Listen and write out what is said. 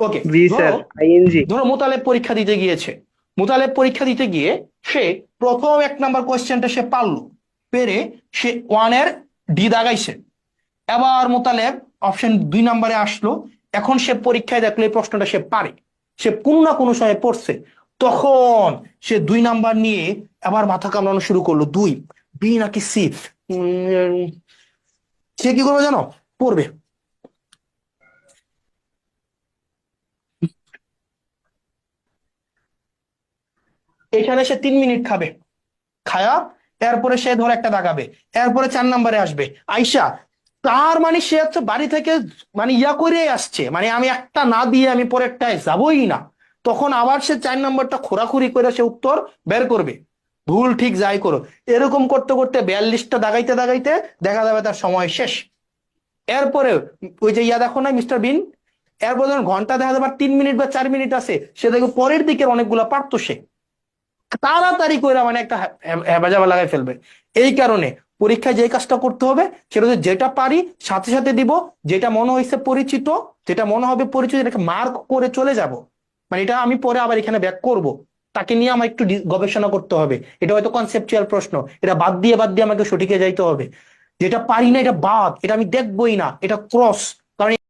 ওকে ধরো মোতালেব পরীক্ষা দিতে গিয়েছে। মোতালেব পরীক্ষা দিতে গিয়ে সে প্রথম এক নাম্বার কোয়েশ্চেনটা সে পারল। পেরে সে ওয়ানের ডি দাগাইছে। এবার মোতালেব অপশন দুই নাম্বারে আসলো। এখন সে পরীক্ষায় দেখল এই প্রশ্নটা সে পারে। সে কোনো না কোনো সময় পড়ছে। তখন সে দুই নাম্বার নিয়ে আবার মাথা কামড়ানো শুরু করল। দুই বি নাকি সি? সে কি করবে জানো? পড়বে। এখানে সে তিন মিনিট খাবে। খায়া, এরপরে সে ধর একটা দাগাবে। এরপরে চার নাম্বারে আসবে। আইসা, তার মানে সে হচ্ছে বাড়ি থেকে মানে ইয়া করে আসছে। মানে আমি একটা না দিয়ে আমি পরেরটায় যাবই না। তখন আবার সে চার নাম্বারটা খোরাখুরি করে সে উত্তর বের করবে। ভুল ঠিক যাই করো। এরকম করতে করতে বিয়াল্লিশটা দাগাইতে দাগাইতে দেখা যাবে তার সময় শেষ। এরপরে ওই যে ইয়া দেখো না, মিস্টার বিন? এরপর যখন ঘণ্টা দেখা যাবে তিন মিনিট বা চার মিনিট আছে। সে দেখবে পরের দিকের অনেকগুলো পারতো সে। তাড়াতাড়ি করে মানে একটা হ্যাবাজাবা লাগাই ফেলবে। এই কারণে পরীক্ষায় যে কাজটা করতে হবে, সেটা যেটা পারি সাথে সাথে দিব, যেটা মনে হয়েছে পরিচিত, যেটা মনে হবে পরিচিত, এটাকে মার্ক করে চলে যাব। মানে এটা আমি পরে আবার এখানে ব্যাক করব। তাকে নিয়ে আমার একটু গবেষণা করতে হবে। এটা হয়তো কনসেপচুয়াল প্রশ্ন। এটা বাদ দিয়ে বাদ দিয়ে আমাকে সঠিকে যাইতে হবে। যেটা পারি না, এটা বাদ। এটা আমি দেখবই না। এটা ক্রস